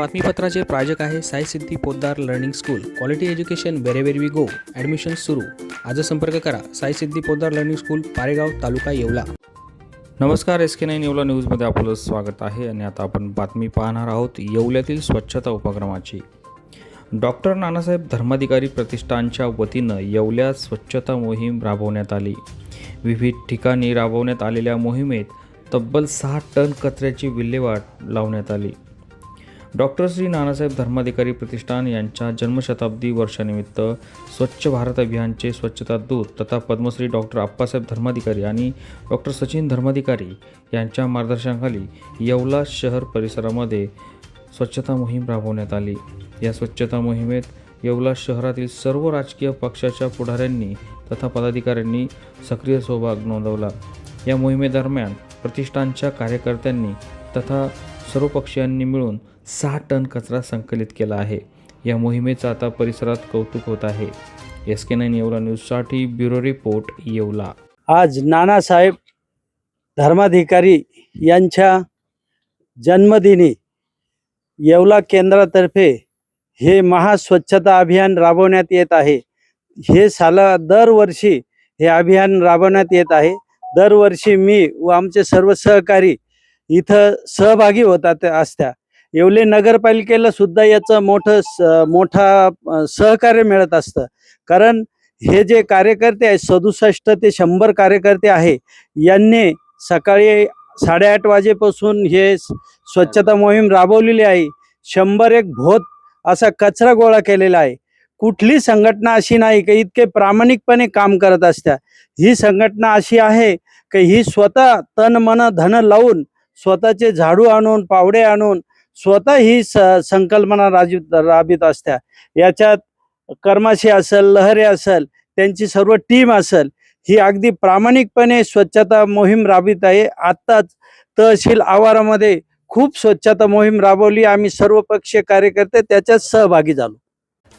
बातमीपत्राचे प्रायोजक आहे Sai Siddhi Poddar learning school. Quality education wherever we go admission सुरू. आज संपर्क करा. Sai Siddhi Poddar learning school Paregaon taluka Yeola. नमस्कार एस के नाईन येवला न्यूजमध्ये आपलं स्वागत आहे आणि आता आपण बातमी पाहणार आहोत येवल्यातील स्वच्छता उपक्रमाची. डॉक्टर नानासाहेब धर्माधिकारी प्रतिष्ठानच्या वतीनं येवल्यात स्वच्छता मोहीम राबवण्यात आली. विविध ठिकाणी राबवण्यात आलेल्या मोहिमेत तब्बल सहा टन कचऱ्याची विल्हेवाट लावण्यात आली. डॉक्टर श्री नानासाहेब धर्माधिकारी प्रतिष्ठान यांच्या जन्मशताब्दी वर्षानिमित्त स्वच्छ भारत अभियानचे स्वच्छता दूत तथा पद्मश्री डॉक्टर आप्पासाहेब धर्माधिकारी आणि डॉक्टर सचिन धर्माधिकारी यांच्या मार्गदर्शनाखाली येवला शहर परिसरामध्ये स्वच्छता मोहीम राबवण्यात आली. या स्वच्छता मोहिमेत येवला शहरातील सर्व राजकीय पक्षाच्या पुढाऱ्यांनी तथा पदाधिकाऱ्यांनी सक्रिय सहभाग नोंदवला. या मोहिमेदरम्यान प्रतिष्ठानच्या कार्यकर्त्यांनी तथा सर्व पक्षीयांनी मिळून सहा टन कचरा संकलित केला आहे. या मोहिमेचं आता परिसरात कौतुक होत आहे. एस के नाईन येवला न्यूजसाठी ब्युरो रिपोर्ट येवला. आज नानासाहेब धर्माधिकारी यांच्या जन्मदिनी येवला केंद्रातर्फे हे महास्वच्छता अभियान राबवण्यात येत आहे. हे साला दरवर्षी हे अभियान राबवण्यात येत आहे. दरवर्षी मी व आमचे सर्व सहकारी इथं सहभागी होतात असत्या. येवले नगरपालिकेला सुद्धा याचं मोठं स- मोठा सहकार्य मिळत असतं. कारण हे जे कार्यकर्ते आहेत सदुसष्ट ते शंभर कार्यकर्ते आहे यांनी सकाळी साडेआठ वाजेपासून हे स्वच्छता मोहीम राबवलेली आहे. शंभर एक भोत असा कचरा गोळा केलेला आहे. कुठली संघटना अशी नाही की इतके प्रामाणिकपणे काम करत असत्या. ही संघटना अशी आहे की ही स्वतः तन मन धन लावून स्वतःचे झाडू आणून पावडे आणून स्वतः ही स संकल्पना राजीव राबित असत्या. याच्यात कर्माशी असेल लहरे असेल त्यांची सर्व टीम असेल ही अगदी प्रामाणिकपणे स्वच्छता मोहीम राबित आहे. आत्ताच तहसील आवारामध्ये खूप स्वच्छता मोहीम राबवली. आम्ही सर्व पक्षीय कार्यकर्ते त्याच्यात सहभागी झालो.